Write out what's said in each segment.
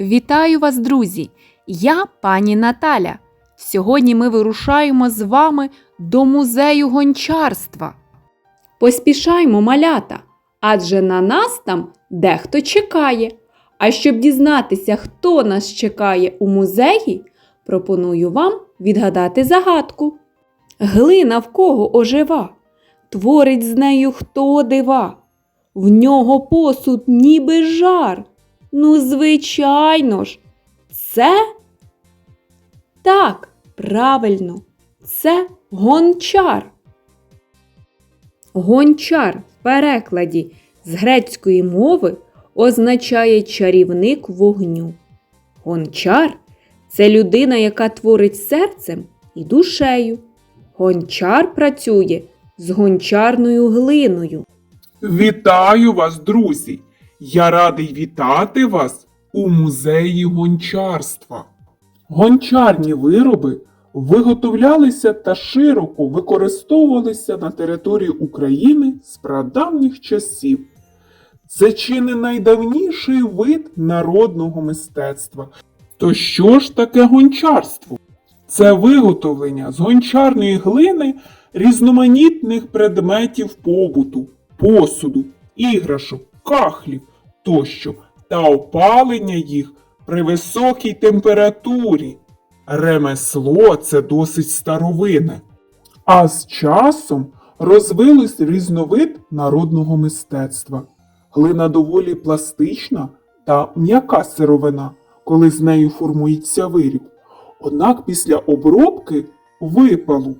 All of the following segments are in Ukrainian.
Вітаю вас, друзі! Я пані Наталя. Сьогодні ми вирушаємо з вами до музею гончарства. Поспішаймо, малята, адже на нас там дехто чекає. А щоб дізнатися, хто нас чекає у музеї, пропоную вам відгадати загадку. Глина в кого ожива, творить з нею хто дива. В нього посуд ніби жар. Ну, звичайно ж, це так, правильно, це гончар. Гончар в перекладі з грецької мови означає чарівник вогню. Гончар це людина, яка творить серцем і душею. Гончар працює з гончарною глиною. Вітаю вас, друзі! Я радий вітати вас у музеї гончарства. Гончарні вироби виготовлялися та широко використовувалися на території України з прадавніх часів. Це чи не найдавніший вид народного мистецтва. То що ж таке гончарство? Це виготовлення з гончарної глини різноманітних предметів побуту, посуду, іграшок, кахлів тощо та опалення їх при високій температурі. Ремесло це досить старовине. А з часом розвилось різновид народного мистецтва. Глина доволі пластична та м'яка сировина, коли з нею формується виріб. Однак після обробки випалу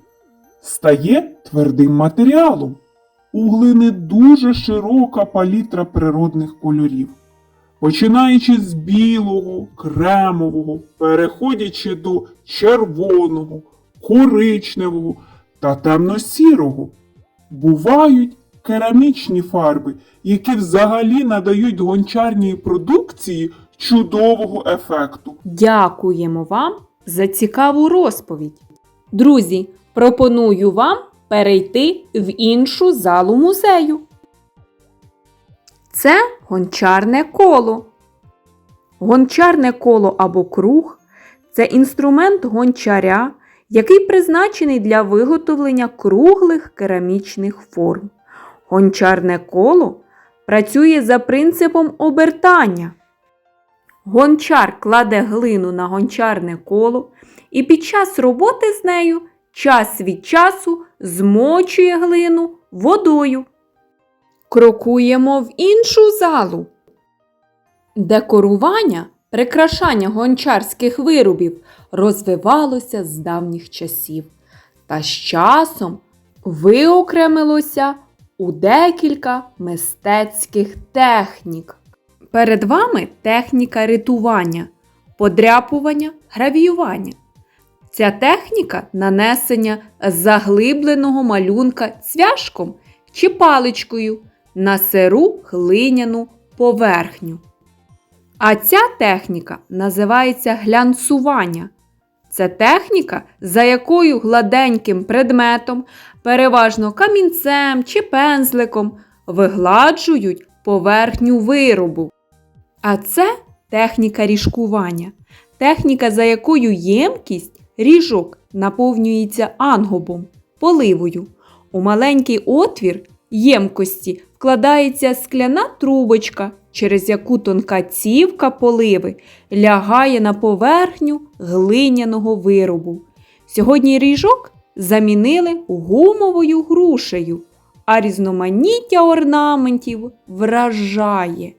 стає твердим матеріалом. У глини дуже широка палітра природних кольорів, починаючи з білого, кремового, переходячи до червоного, коричневого та темно-сірого. Бувають керамічні фарби, які взагалі надають гончарній продукції чудового ефекту. Дякуємо вам за цікаву розповідь. Друзі, пропоную вам перейти в іншу залу музею. Це гончарне коло. Гончарне коло або круг це інструмент гончаря, який призначений для виготовлення круглих керамічних форм. Гончарне коло працює за принципом обертання. Гончар кладе глину на гончарне коло і під час роботи з нею час від часу змочує глину водою. Крокуємо в іншу залу. Декорування, прикрашання гончарських виробів розвивалося з давніх часів та з часом виокремилося у декілька мистецьких технік. Перед вами техніка ритування, подряпування, гравіювання. Ця техніка нанесення заглибленого малюнка цвяшком чи паличкою на сиру глиняну поверхню. А ця техніка називається глянцування. Це техніка, за якою гладеньким предметом, переважно камінцем чи пензликом, вигладжують поверхню виробу. А це техніка ріжкування, техніка, за якою ємкість ріжок наповнюється ангобом, поливою. У маленький отвір ємкості вкладається скляна трубочка, через яку тонка цівка поливи лягає на поверхню глиняного виробу. Сьогодні ріжок замінили гумовою грушею, а різноманіття орнаментів вражає.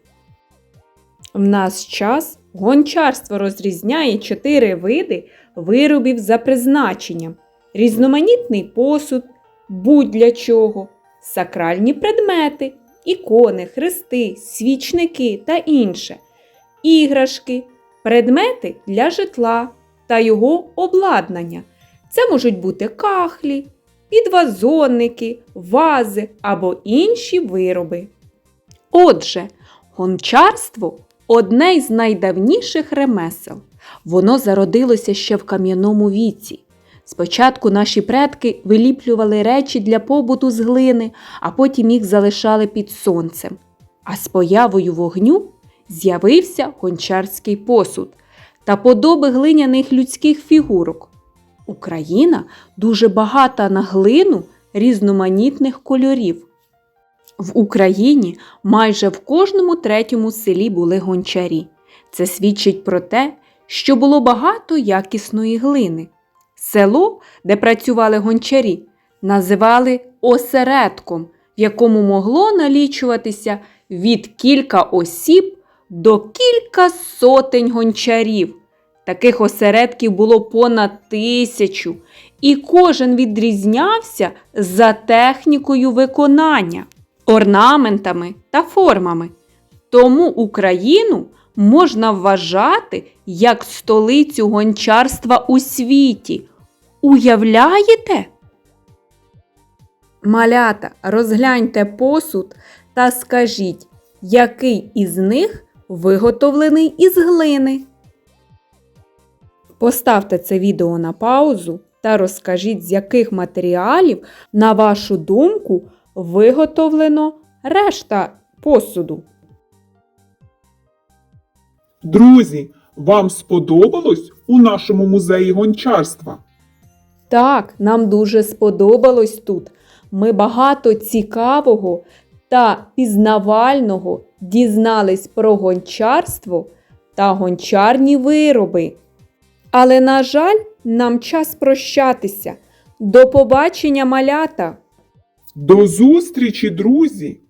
В наш час гончарство розрізняє чотири види виробів за призначенням: різноманітний посуд, будь-для чого, сакральні предмети, ікони, хрести, свічники та інше, іграшки, предмети для житла та його обладнання. Це можуть бути кахлі, підвазонники, вази або інші вироби. Отже, гончарство одне із найдавніших ремесел. Воно зародилося ще в кам'яному віці. Спочатку наші предки виліплювали речі для побуту з глини, а потім їх залишали під сонцем. А з появою вогню з'явився гончарський посуд та подоби глиняних людських фігурок. Україна дуже багата на глину різноманітних кольорів. В Україні майже в кожному третьому селі були гончарі. Це свідчить про те, що було багато якісної глини. Село, де працювали гончарі, називали осередком, в якому могло налічуватися від кілька осіб до кілька сотень гончарів. Таких осередків було понад тисячу, і кожен відрізнявся за технікою виконання, орнаментами та формами. Тому Україну можна вважати як столицю гончарства у світі. Уявляєте? Малята, розгляньте посуд та скажіть, який із них виготовлений із глини. Поставте це відео на паузу та розкажіть, з яких матеріалів, на вашу думку, виготовлено решта посуду. Друзі, вам сподобалось у нашому музеї гончарства? Так, нам дуже сподобалось тут. Ми багато цікавого та пізнавального дізнались про гончарство та гончарні вироби. Але, на жаль, нам час прощатися. До побачення, малята! До зустрічі, друзі!